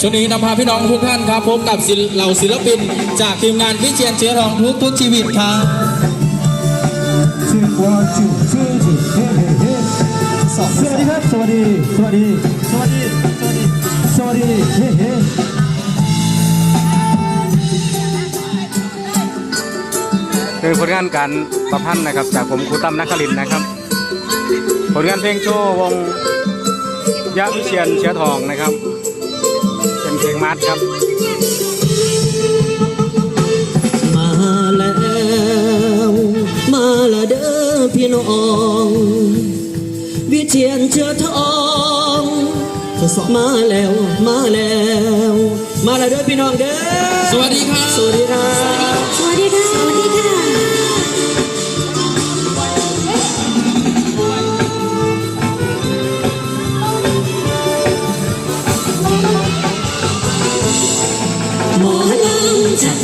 ช่วงนี้นำพาพี่น้องทุกท่านครับพบกับเหล่าศิลปิน จากทีมงานวิเชียนเชื้อทองทุกทุกชีวิตครับชื่อว่าจุชื่อจุเฮ้เฮ้เฮ้สวัสดีครับ สวัสดี สวัสดี สวัสดี สวัสดีเฮ้เฮ้คือผลงานการประพันธ์นะครับ จากผมครูตั้มนักคลินนะครับ ผลงานเพลงโชว์วงยะวิเชียนเชื้อทองนะครับ เป็นเพลงมาร์ชครับ มาแล้วมาและเด้อพี่น้อง วิเชียนเชื้อทองมาแล้วมาแล้ว มาแล้วเด้อพี่น้องเด้อสวัสดีครับสวัสดีครับสวัสดีค่ะสวัสดีค่ะ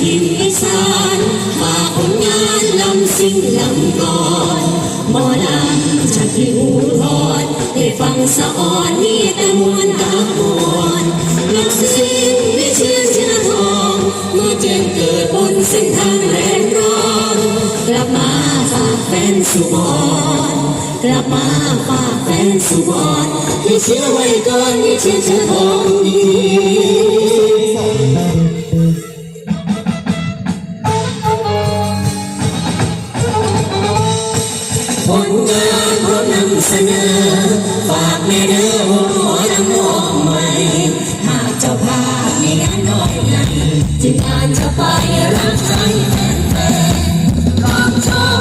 ำจากทินอีสานฝากผลงานลำสิ่งลำก่อนหมอลำจากที่อุทรได้ฟังสะอ่อนมีแต่มวลตาหอนนักสิ่งวิเชียนเชื้อทองเมื่อแจ้งเกิดบนเส้นทางแรงร้อนกลับมาฝากแฟนสุบอนกลับมาฝากแฟนสุบอนที่เชื่อไว้ก่อนวิเชียนเชื้อทองดี ผลงานพร้อมนำเสนอ ฝากแม่เด้อวงหมอนำน้องใหม่หากเจ้าภาพมีงานน้อยใหญ่จึงงานจะไปรับใจแฟนๆของชว์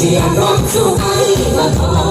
ได้แรงเชียร์ร้องสู้ให้มาพอ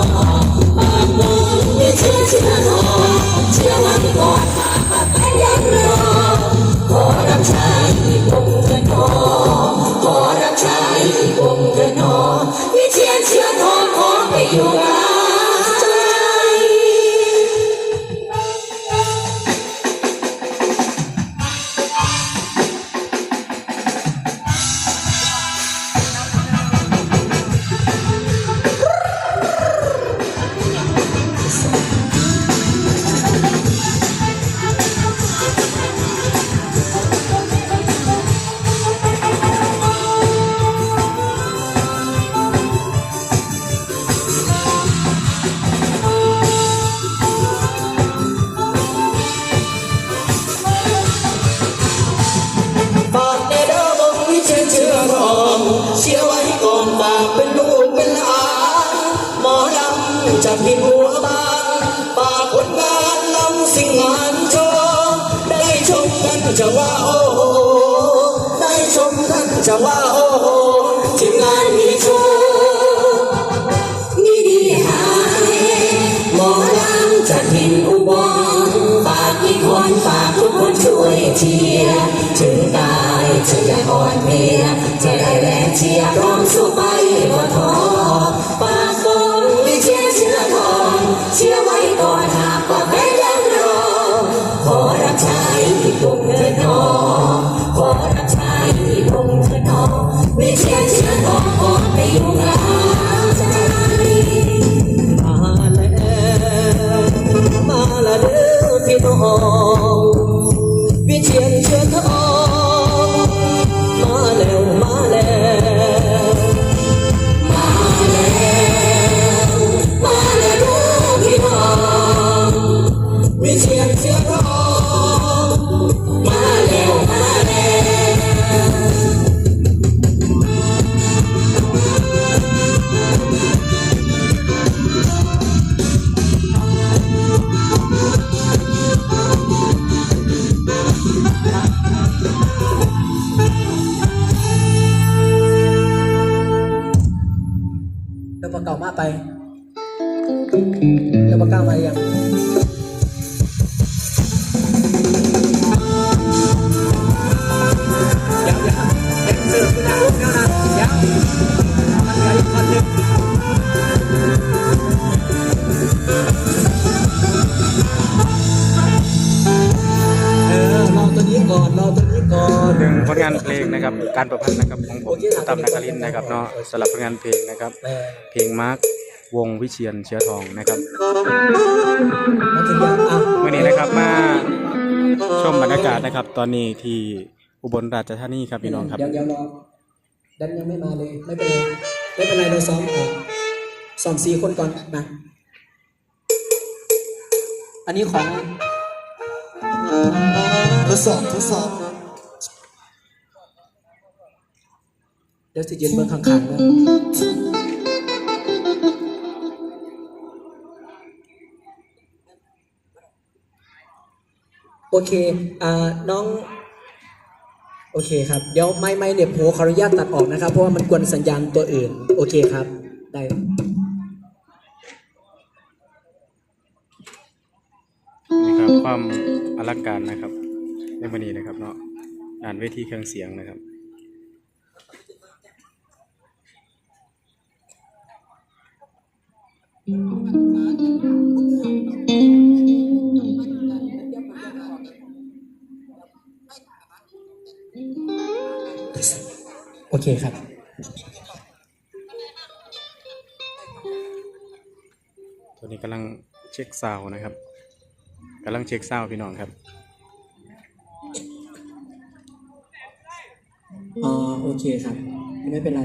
จะว่าโอ้โหได้ชมกันจะว่าโอ้โหทีมงานมีโชว์มีดีหายหมอลำจากดินอุบลฝากอีกคนฝากทุกคนช่วยเชียร์ถึงตายจะอย่าอ่อนเพลียจะได้แรงเชียร์พร้อมสู้ไปบ่ท้อ เก่ามากไปแล้วปาก้ามาอยัง นเพลงนะครับ การประพันธ์นะครับของผมครูตั้มนักคลินทร์นะครับเนาะสำหรับผลงานเพลงนะครับแม่เพลงมาร์ควงวิเชียนเชื้อทองนะครับมาถึงยังอะวันนี้นะครับมาชมบรรยากาศนะครับ ตอนนี้ที่อุบลราชธานีครับพี่น้องครับเดี๋ยวเดี๋ยวรอดันยังไม่มาเลยไม่เป็นไรไม่เป็นไรเราซ้อมก่อนซ้อมสี่คนก่อนนะอันนี้ของทดสอบทดสอบ ดี๋ยวสิยืนเบนข้างๆนะโอเคอ่าน้อง โอเคครับ เดี๋ยวไม่ไม่เนี่ยผมขออนุญาตตัดออกนะครับ เพราะว่ามันกวนสัญญาณตัวอื่น โอเคครับ ได้นี่ครับความอลังการนะครับในวันนี้นะครับเนาะงานเวทีเครื่องเสียงนะครับ โอเคครับ ตัวนี้กำลังเช็คซาวด์นะครับกำลังเช็คซาวด์พี่น้องครับอ๋อโอเคครับ ไม่เป็นไร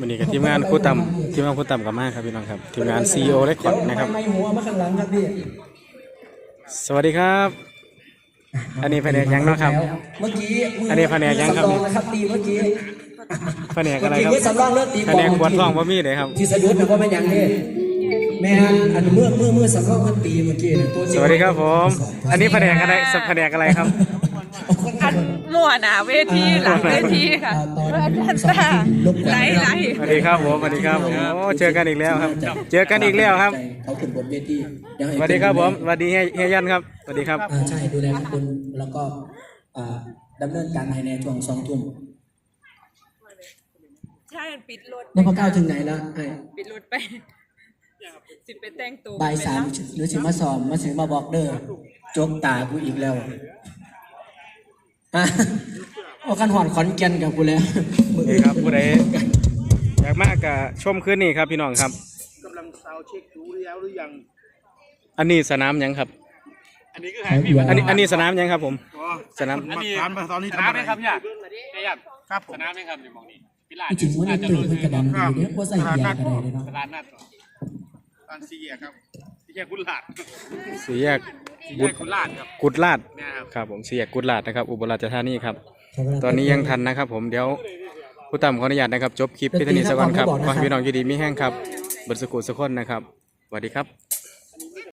วันนี้กับทีมงานครูต่ำทีมงานครูต่ำกับมากครับพี่น้องครับทีมงาน CEO เรคคอร์ดนะครับไม่หัวมาข้างหลังครับพี่สวัสดีครับ อันนี้แผนกหยังเนาะครับ เมื่อกี้มือันนี้แผนกยังครับมือสำรองนะครับตีเมื่อกี้แผนกอะไรครับเมื่อกี้มือสำรองเลิกตีแผนกปวดท้องบ่มีเลยครับที่สยุทธ์นะว่าเป็นอย่างนี้แม่นอันเมื่อเมื่อเมื่อสำรองมันตีเมื่อกี้นะตัวจริสงวัสดีครับผม อันนี้แผนกอะไรแผนกอะไรครับอัน มั่วหนาเวทีหลังเวทีค่ะตอนอันนี้นั้นสองตาทีมลบกันไหลไหลสวัสดีครับผมสวัสดีครับผมโอ้เจอกันอีกแล้วครับ เจอกันอีกแล้วครับเขาขึ้นบนเวทียังให้สวัสดีครับผมสวัสดีเฮียเฮียยันครับสวัสดีครับอ่าใช่ดูแลคุณแล้วก็อ่าดำเนินการภายในช่วงสองทุ่มใช่ปิดรถแล้วพอก้าวถึงไหนแล้วไอ้ปิดรถไปสิไปแต่งตัวบ่ายสามหรือสิมาสอบมาสิมาบอกเด้อจกตากูอีกแล้วอะ เอาคันหอนขอนแก่นกับกูแล้วมือนี่อื่นครับผู้ใดอยากมากกับชมคืนนี้ครับพี่น้องครับกำลังซาวด์เช็คดูแล้วหรือยัง อันนี้สนามหยังครับ อันนี้ก็หายมีอันนี้อันนี้สนามหยังครับผม สนาม อันนี้มาตอนนี้ทำอะไรครับเนี่ยครับผมที่จริงว่าในตื่นมันกระดังอยู่เนี่ยว่าใส่ยาอะไรเลยเนาะตอนซีเอียครับ ซีเอียกุหลาดสี่แยกซีบุเอีตยกุหลาดครับกุดลาดเนี่ยครับครับผมสี่แยกกุดลาดนะครับ อุบลราชธานีครับใช้เวลาตอนนี้ยังทันนะครับ ผมเดี๋ยวผู้ต่ำขออนุญาตนะครับ จบคลิปพิธีนิสกรครับขอให้พี่น้องอยู่ดีมีแห้งครับเบิดสกุลสกคนนะครับสวัสดีครับ